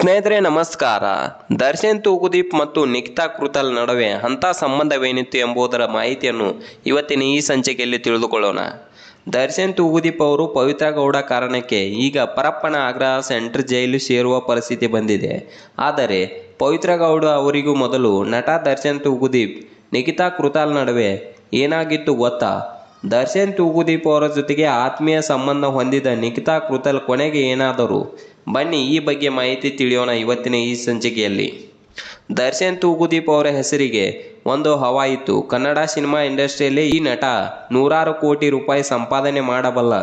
ಸ್ನೇಹಿತರೆ, ನಮಸ್ಕಾರ. ದರ್ಶನ್ ತೂಗುದೀಪ್ ಮತ್ತು ನಿಖಿತಾ ಕೃತಲ್ ನಡುವೆ ಅಂಥ ಸಂಬಂಧವೇನಿತ್ತು ಎಂಬುದರ ಮಾಹಿತಿಯನ್ನು ಇವತ್ತಿನ ಈ ಸಂಚಿಕೆಯಲ್ಲಿ ತಿಳಿದುಕೊಳ್ಳೋಣ. ದರ್ಶನ್ ತೂಗುದೀಪ್ ಅವರು ಪವಿತ್ರ ಗೌಡ ಕಾರಣಕ್ಕೆ ಈಗ ಪರಪ್ಪನ ಆಗ್ರಹ ಸೆಂಟ್ರ್ ಜೈಲು ಸೇರುವ ಪರಿಸ್ಥಿತಿ ಬಂದಿದೆ. ಆದರೆ ಪವಿತ್ರ ಗೌಡ ಅವರಿಗೂ ಮೊದಲು ನಟ ದರ್ಶನ್ ತೂಗುದೀಪ್, ನಿಖಿತಾ ಕೃತಾಲ್ ನಡುವೆ ಏನಾಗಿತ್ತು ಗೊತ್ತಾ? ದರ್ಶನ್ ತೂಗುದೀಪ್ ಅವರ ಜೊತೆಗೆ ಆತ್ಮೀಯ ಸಂಬಂಧ ಹೊಂದಿದ ನಿಖಿತಾ ಕೃತಲ್ ಕೊನೆಗೆ ಏನಾದರೂ? ಬನ್ನಿ, ಈ ಬಗ್ಗೆ ಮಾಹಿತಿ ತಿಳಿಯೋಣ ಇವತ್ತಿನ ಈ ಸಂಚಿಕೆಯಲ್ಲಿ. ದರ್ಶನ್ ತೂಗುದೀಪ್ ಅವರ ಹೆಸರಿಗೆ ಒಂದು ಹವಾ ಇತ್ತು ಕನ್ನಡ ಸಿನಿಮಾ ಇಂಡಸ್ಟ್ರಿಯಲ್ಲಿ ಈ ನಟ ನೂರಾರು ಕೋಟಿ ರೂಪಾಯಿ ಸಂಪಾದನೆ ಮಾಡಬಲ್ಲ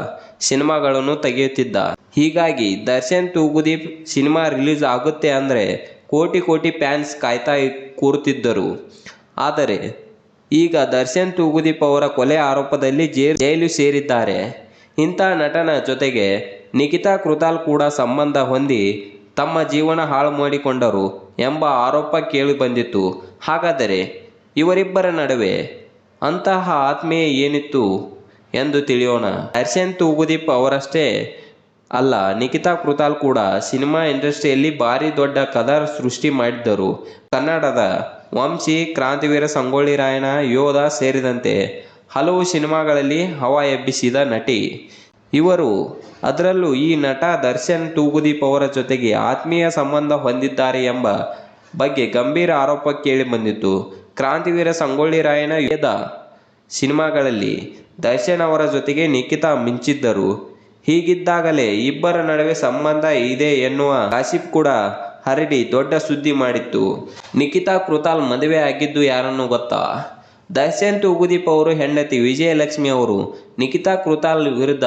ಸಿನಿಮಾಗಳನ್ನು ತೆಗೆಯುತ್ತಿದ್ದ. ಹೀಗಾಗಿ ದರ್ಶನ್ ತೂಗುದೀಪ್ ಸಿನಿಮಾ ರಿಲೀಸ್ ಆಗುತ್ತೆ ಅಂದರೆ ಕೋಟಿ ಕೋಟಿ ಫ್ಯಾನ್ಸ್ ಕಾಯ್ತಾ ಕೂರುತ್ತಿದ್ದರು ಆದರೆ ಈಗ ದರ್ಶನ್ ತೂಗುದೀಪ್ ಅವರ ಕೊಲೆ ಆರೋಪದಲ್ಲಿ ಜೈಲು ಸೇರಿದ್ದಾರೆ. ಇಂಥ ನಟನ ಜೊತೆಗೆ ನಿಖಿತಾ ಕೃತಾಲ್ ಕೂಡ ಸಂಬಂಧ ಹೊಂದಿ ತಮ್ಮ ಜೀವನ ಹಾಳು ಮಾಡಿಕೊಂಡರು ಎಂಬ ಆರೋಪ ಕೇಳಿಬಂದಿತ್ತು ಹಾಗಾದರೆ ಇವರಿಬ್ಬರ ನಡುವೆ ಅಂತಹ ಆತ್ಮೀಯ ಏನಿತ್ತು ಎಂದು ತಿಳಿಯೋಣ. ದರ್ಶನ್ ತೂಗುದೀಪ್ ಅವರಷ್ಟೇ ಅಲ್ಲ, ನಿಖಿತಾ ಕೃತಾಲ್ ಕೂಡ ಸಿನಿಮಾ ಇಂಡಸ್ಟ್ರಿಯಲ್ಲಿ ಭಾರಿ ದೊಡ್ಡ ಕದರ್ ಸೃಷ್ಟಿ ಮಾಡಿದ್ದರು. ಕನ್ನಡದ ವಂಶಿ ಕ್ರಾಂತಿವೀರ ಸಂಗೊಳ್ಳಿ ರಾಯಣ್ಣ ಯೋಧ ಸೇರಿದಂತೆ ಹಲವು ಸಿನಿಮಾಗಳಲ್ಲಿ ಹವಾ ಎಬ್ಬಿಸಿದ ನಟಿ. ಇವರು ಅದರಲ್ಲೂ ಈ ನಟ ದರ್ಶನ್ ತೂಗುದೀಪ್ ಅವರ ಜೊತೆಗೆ ಆತ್ಮೀಯ ಸಂಬಂಧ ಹೊಂದಿದ್ದಾರೆ ಎಂಬ ಬಗ್ಗೆ ಗಂಭೀರ ಆರೋಪ ಕೇಳಿ ಬಂದಿತ್ತು. ಕ್ರಾಂತಿವೀರ ಸಂಗೊಳ್ಳಿ ರಾಯನ ಯೋಧ ಸಿನಿಮಾಗಳಲ್ಲಿ ದರ್ಶನ್ ಅವರ ಜೊತೆಗೆ ನಿಖಿತಾ ಮಿಂಚಿದ್ದರು. ಹೀಗಿದ್ದಾಗಲೇ ಇಬ್ಬರ ನಡುವೆ ಸಂಬಂಧ ಇದೆ ಎನ್ನುವ ಗಾಸಿಪ್ ಕೂಡ ಹರಡಿ ದೊಡ್ಡ ಸುದ್ದಿ ಮಾಡಿತ್ತು. ನಿಖಿತಾ ಕೃತಾಲ್ ಮದುವೆ ಆಗಿದ್ದು ಯಾರನ್ನು ಗೊತ್ತಾ? ದರ್ಶನ್ ಉಗುದೀಪ್ ಅವರು ಹೆಂಡತಿ ವಿಜಯಲಕ್ಷ್ಮಿ ಅವರು ನಿಖಿತಾ ಕೃತಾಲ್ ವಿರುದ್ಧ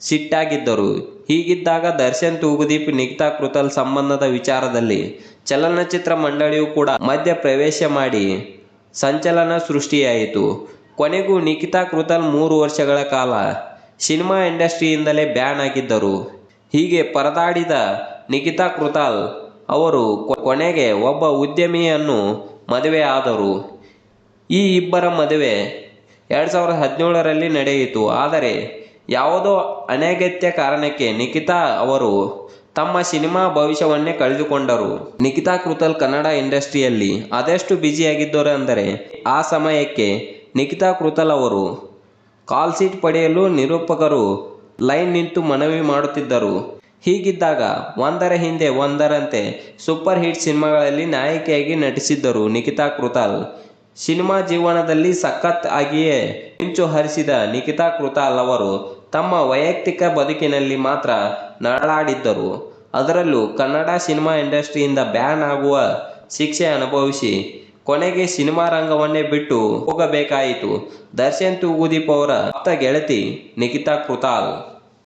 ಸಿಟ್ಟಾಗಿದ್ದರು. ಹೀಗಿದ್ದಾಗ ದರ್ಶನ್ ತೂಗುದೀಪ್ ನಿಖಿತಾ ಕೃತಾಲ್ ಸಂಬಂಧದ ವಿಚಾರದಲ್ಲಿ ಚಲನಚಿತ್ರ ಮಂಡಳಿಯು ಕೂಡ ಮಧ್ಯ ಪ್ರವೇಶ ಮಾಡಿ ಸಂಚಲನ ಸೃಷ್ಟಿಯಾಯಿತು. ಕೊನೆಗೂ ನಿಖಿತಾ ಕೃತಾಲ್ ಮೂರು ವರ್ಷಗಳ ಕಾಲ ಸಿನಿಮಾ ಇಂಡಸ್ಟ್ರಿಯಿಂದಲೇ ಬ್ಯಾನ್ ಆಗಿದ್ದರು. ಹೀಗೆ ಪರದಾಡಿದ ನಿಖಿತಾ ಕೃತಾಲ್ ಅವರು ಕೊನೆಗೆ ಒಬ್ಬ ಉದ್ಯಮಿಯನ್ನು ಮದುವೆ ಆದರು. ಈ ಇಬ್ಬರ ಮದುವೆ ಎರಡು ಸಾವಿರದ ಹದಿನೇಳರಲ್ಲಿ ನಡೆಯಿತು. ಆದರೆ ಯಾವುದೋ ಅನಗತ್ಯ ಕಾರಣಕ್ಕೆ ನಿಖಿತಾ ಅವರು ತಮ್ಮ ಸಿನಿಮಾ ಭವಿಷ್ಯವನ್ನೇ ಕಳೆದುಕೊಂಡರು. ನಿಖಿತಾ ಕೃತಲ್ ಕನ್ನಡ ಇಂಡಸ್ಟ್ರಿಯಲ್ಲಿ ಅದೆಷ್ಟು ಬ್ಯುಸಿಯಾಗಿದ್ದರು ಅಂದರೆ ಆ ಸಮಯಕ್ಕೆ ನಿಖಿತಾ ಕೃತಲ್ ಅವರು ಕಾಲ್ ಸೀಟ್ ಪಡೆಯಲು ನಿರೂಪಕರು ಲೈನ್ ನಿಂತು ಮನವಿ ಮಾಡುತ್ತಿದ್ದರು. ಹೀಗಿದ್ದಾಗ ಒಂದರ ಹಿಂದೆ ಒಂದರಂತೆ ಸೂಪರ್ ಹಿಟ್ ಸಿನಿಮಾಗಳಲ್ಲಿ ನಾಯಕಿಯಾಗಿ ನಟಿಸಿದ್ದರು ನಿಖಿತಾ ಕೃತಾಲ್. ಸಿನಿಮಾ ಜೀವನದಲ್ಲಿ ಸಖತ್ ಆಗಿಯೇ ಮಿಂಚು ಹರಿಸಿದ ನಿಖಿತಾ ಕೃತಾಲ್ ಅವರು ತಮ್ಮ ವೈಯಕ್ತಿಕ ಬದುಕಿನಲ್ಲಿ ಮಾತ್ರ ನರಳಾಡಿದ್ದರು. ಅದರಲ್ಲೂ ಕನ್ನಡ ಸಿನಿಮಾ ಇಂಡಸ್ಟ್ರಿಯಿಂದ ಬ್ಯಾನ್ ಆಗುವ ಶಿಕ್ಷೆ ಅನುಭವಿಸಿ ಕೊನೆಗೆ ಸಿನಿಮಾ ರಂಗವನ್ನೇ ಬಿಟ್ಟು ಹೋಗಬೇಕಾಯಿತು. ದರ್ಶನ್ ತೂಗುದೀಪ್ ಅವರ ಆಪ್ತ ಗೆಳತಿ ನಿಖಿತಾ ಕೃತಾಲ್.